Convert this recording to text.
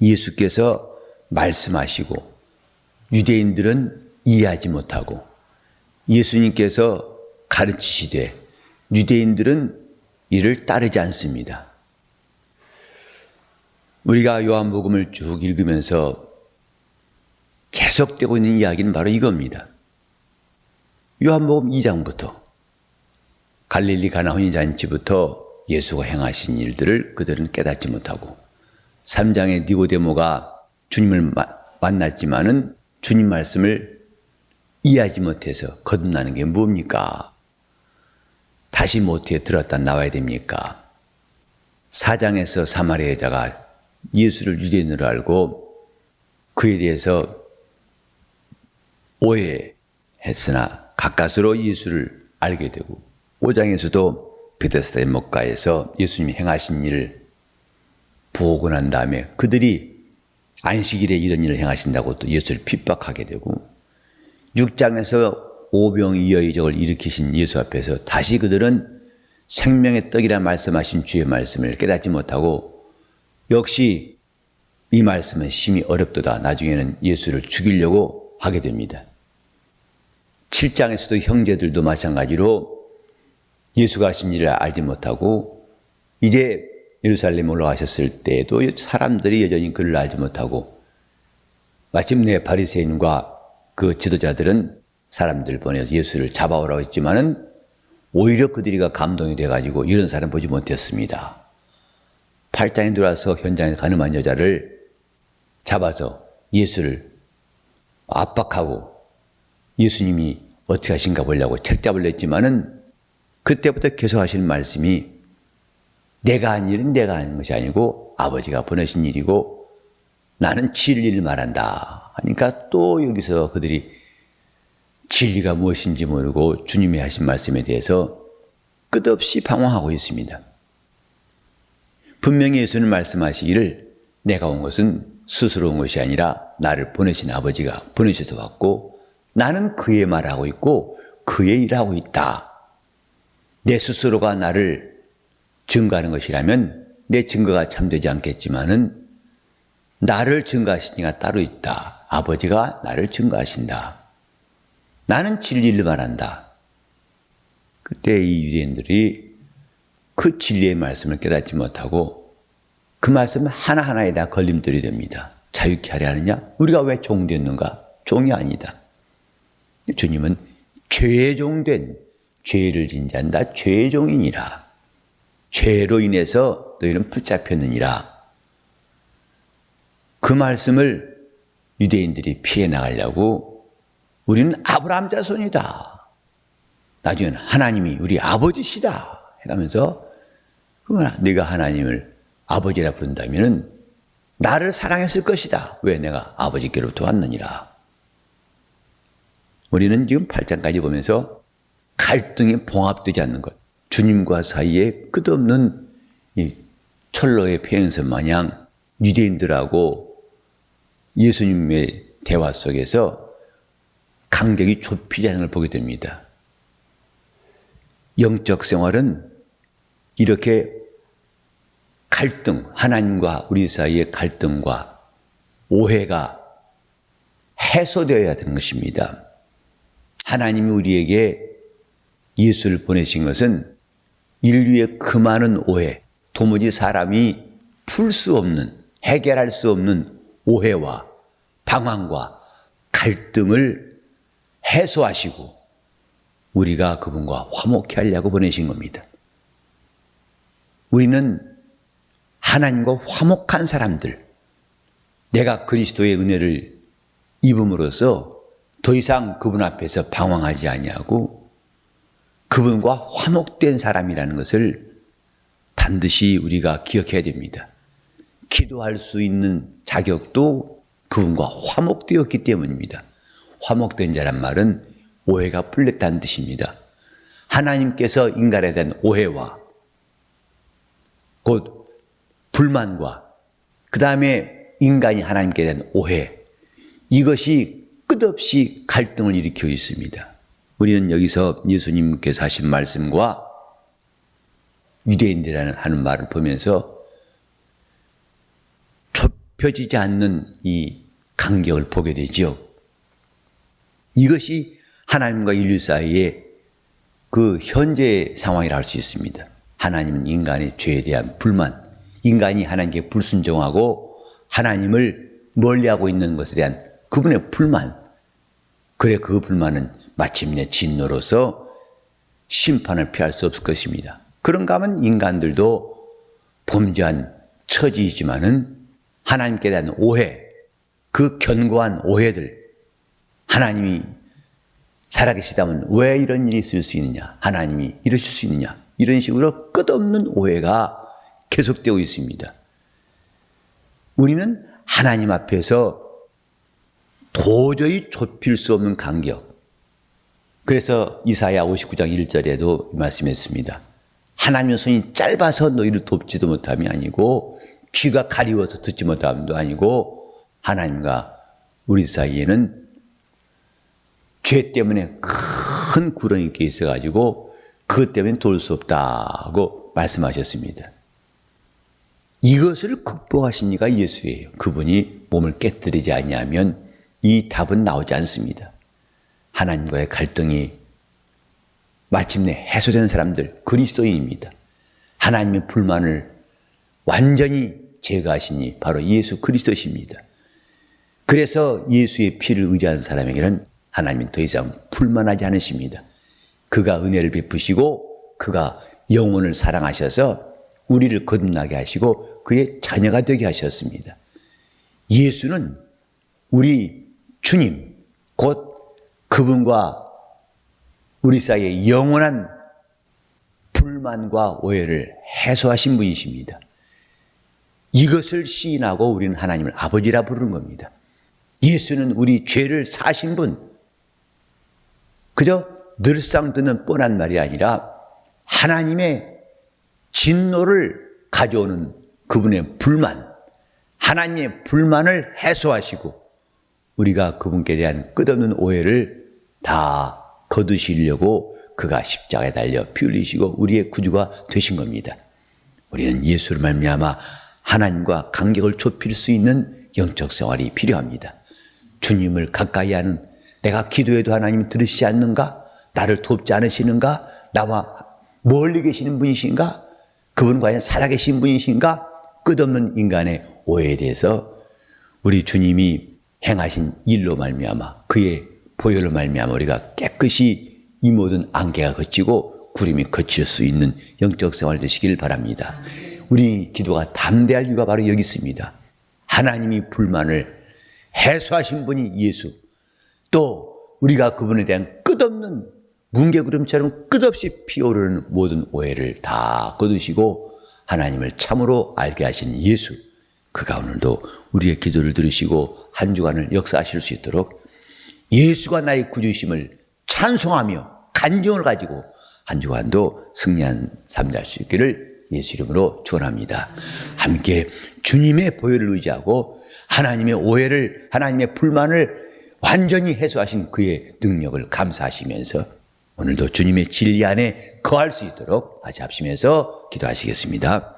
예수께서 말씀하시고 유대인들은 이해하지 못하고 예수님께서 가르치시되 유대인들은 이를 따르지 않습니다. 우리가 요한복음을 쭉 읽으면서 계속되고 있는 이야기는 바로 이겁니다. 요한복음 2장부터 갈릴리 가나 혼인 잔치부터 예수가 행하신 일들을 그들은 깨닫지 못하고 3장의 니고데모가 주님을 만났지만은 주님 말씀을 이해하지 못해서 거듭나는 게 뭡니까? 다시 못해 들었다 나와야 됩니까? 사장에서 사마리아 여자가 예수를 유대인으로 알고 그에 대해서 오해했으나 가까스로 예수를 알게 되고 5장에서도 베데스다의 목가에서 예수님이 행하신 일을 보고 난 다음에 그들이 안식일에 이런 일을 행하신다고 또 예수를 핍박하게 되고 6장에서 오병이어의 적을 일으키신 예수 앞에서 다시 그들은 생명의 떡이라 말씀하신 주의 말씀을 깨닫지 못하고 역시 이 말씀은 심히 어렵도다. 나중에는 예수를 죽이려고 하게 됩니다. 7장에서도 형제들도 마찬가지로 예수가 하신 일을 알지 못하고 이제 예루살렘 올라가셨을 때에도 사람들이 여전히 그를 알지 못하고 마침내 바리새인과 그 지도자들은 사람들 보내서 예수를 잡아오라고 했지만은 오히려 그들이가 감동이 돼가지고 이런 사람 보지 못했습니다. 8장에 들어와서 현장에 가늠한 여자를 잡아서 예수를 압박하고 예수님이 어떻게 하신가 보려고 책잡을 냈지만은 그때부터 계속 하시는 말씀이 내가 한 일은 내가 하는 것이 아니고 아버지가 보내신 일이고 나는 진리를 말한다. 하니까 또 여기서 그들이 진리가 무엇인지 모르고 주님이 하신 말씀에 대해서 끝없이 방황하고 있습니다. 분명히 예수는 말씀하시기를 내가 온 것은 스스로 온 것이 아니라 나를 보내신 아버지가 보내셔서 왔고 나는 그의 말하고 있고 그의 일하고 있다. 내 스스로가 나를 증거하는 것이라면 내 증거가 참되지 않겠지만은 나를 증거하신 이가 따로 있다. 아버지가 나를 증거하신다. 나는 진리를 말한다. 그때 이 유대인들이 그 진리의 말씀을 깨닫지 못하고 그 말씀 하나하나에 다 걸림돌이 됩니다. 자유케 하려 하느냐? 우리가 왜 종되었는가? 종이 아니다. 주님은 죄의 종된 죄를 진지한다. 죄의 종이니라. 죄로 인해서 너희는 붙잡혔느니라. 그 말씀을 유대인들이 피해 나가려고 우리는 아브라함 자손이다. 나중에는 하나님이 우리 아버지시다. 해가면서 그러면 네가 하나님을 아버지라 부른다면은 나를 사랑했을 것이다. 왜 내가 아버지께로부터 왔느니라. 우리는 지금 8장까지 보면서 갈등이 봉합되지 않는 것. 주님과 사이에 끝없는 이 철로의 폐행선 마냥 유대인들하고 예수님의 대화 속에서 간격이 좁히지 않는 걸 보게 됩니다. 영적 생활은 이렇게 갈등, 하나님과 우리 사이의 갈등과 오해가 해소되어야 되는 것입니다. 하나님이 우리에게 예수를 보내신 것은 인류의 그 많은 오해, 도무지 사람이 풀 수 없는, 해결할 수 없는 오해와 방황과 갈등을 해소하시고 우리가 그분과 화목케 하려고 보내신 겁니다. 우리는 하나님과 화목한 사람들, 내가 그리스도의 은혜를 입음으로써 더 이상 그분 앞에서 방황하지 아니하고 그분과 화목된 사람이라는 것을 반드시 우리가 기억해야 됩니다. 기도할 수 있는 자격도 그분과 화목되었기 때문입니다. 화목된 자란 말은 오해가 풀렸다는 뜻입니다. 하나님께서 인간에 대한 오해와 곧 불만과 그 다음에 인간이 하나님께 대한 오해 이것이 끝없이 갈등을 일으켜 있습니다. 우리는 여기서 예수님께서 하신 말씀과 유대인들이라는 하는 말을 보면서 좁혀지지 않는 이 간격을 보게 되지요. 이것이 하나님과 인류 사이의 그 현재 상황이라 할 수 있습니다. 하나님은 인간의 죄에 대한 불만, 인간이 하나님께 불순종하고 하나님을 멀리하고 있는 것에 대한 그분의 불만, 그래 그 불만은 마침내 진노로서 심판을 피할 수 없을 것입니다. 그런가 하면 인간들도 범죄한 처지이지만은 하나님께 대한 오해, 그 견고한 오해들, 하나님이 살아계시다면 왜 이런 일이 있을 수 있느냐? 하나님이 이러실 수 있느냐? 이런 식으로 끝없는 오해가 계속되고 있습니다. 우리는 하나님 앞에서 도저히 좁힐 수 없는 간격. 그래서 이사야 59장 1절에도 말씀했습니다. 하나님의 손이 짧아서 너희를 돕지도 못함이 아니고 귀가 가리워서 듣지 못함도 아니고 하나님과 우리 사이에는 죄 때문에 큰 구렁이 껴 있어가지고 그것 때문에 돌 수 없다고 말씀하셨습니다. 이것을 극복하신 이가 예수예요. 그분이 몸을 깨뜨리지 아니하면 이 답은 나오지 않습니다. 하나님과의 갈등이 마침내 해소된 사람들 그리스도인입니다. 하나님의 불만을 완전히 제거하시니 바로 예수 그리스도십니다. 그래서 예수의 피를 의지한 사람에게는 하나님은 더 이상 불만하지 않으십니다. 그가 은혜를 베푸시고 그가 영혼을 사랑하셔서 우리를 거듭나게 하시고 그의 자녀가 되게 하셨습니다. 예수는 우리 주님, 곧 그분과 우리 사이의 영원한 불만과 오해를 해소하신 분이십니다. 이것을 시인하고 우리는 하나님을 아버지라 부르는 겁니다. 예수는 우리 죄를 사신 분, 그저 늘상 듣는 뻔한 말이 아니라 하나님의 진노를 가져오는 그분의 불만, 하나님의 불만을 해소하시고 우리가 그분께 대한 끝없는 오해를 다 거두시려고 그가 십자가에 달려 피 흘리시고 우리의 구주가 되신 겁니다. 우리는 예수를 말미암아 하나님과 간격을 좁힐 수 있는 영적 생활이 필요합니다. 주님을 가까이 하는 내가 기도해도 하나님이 들으시지 않는가? 나를 돕지 않으시는가? 나와 멀리 계시는 분이신가? 그분 과연 살아계신 분이신가? 끝없는 인간의 오해에 대해서 우리 주님이 행하신 일로 말미암아 그의 보혈로 말미암아 우리가 깨끗이 이 모든 안개가 걷히고 구름이 거칠 수 있는 영적 생활 되시길 바랍니다. 우리 기도가 담대할 이유가 바로 여기 있습니다. 하나님이 불만을 해소하신 분이 예수. 또 우리가 그분에 대한 끝없는 뭉게구름처럼 끝없이 피어오르는 모든 오해를 다 거두시고 하나님을 참으로 알게 하시는 예수. 그가 오늘도 우리의 기도를 들으시고 한 주간을 역사하실 수 있도록 예수가 나의 구주심을 찬송하며 간증을 가지고 한 주간도 승리한 삶 될 수 있기를 예수 이름으로 축원합니다. 함께 주님의 보혈을 의지하고 하나님의 오해를 하나님의 불만을 완전히 해소하신 그의 능력을 감사하시면서 오늘도 주님의 진리 안에 거할 수 있도록 같이 합심해서 기도하시겠습니다.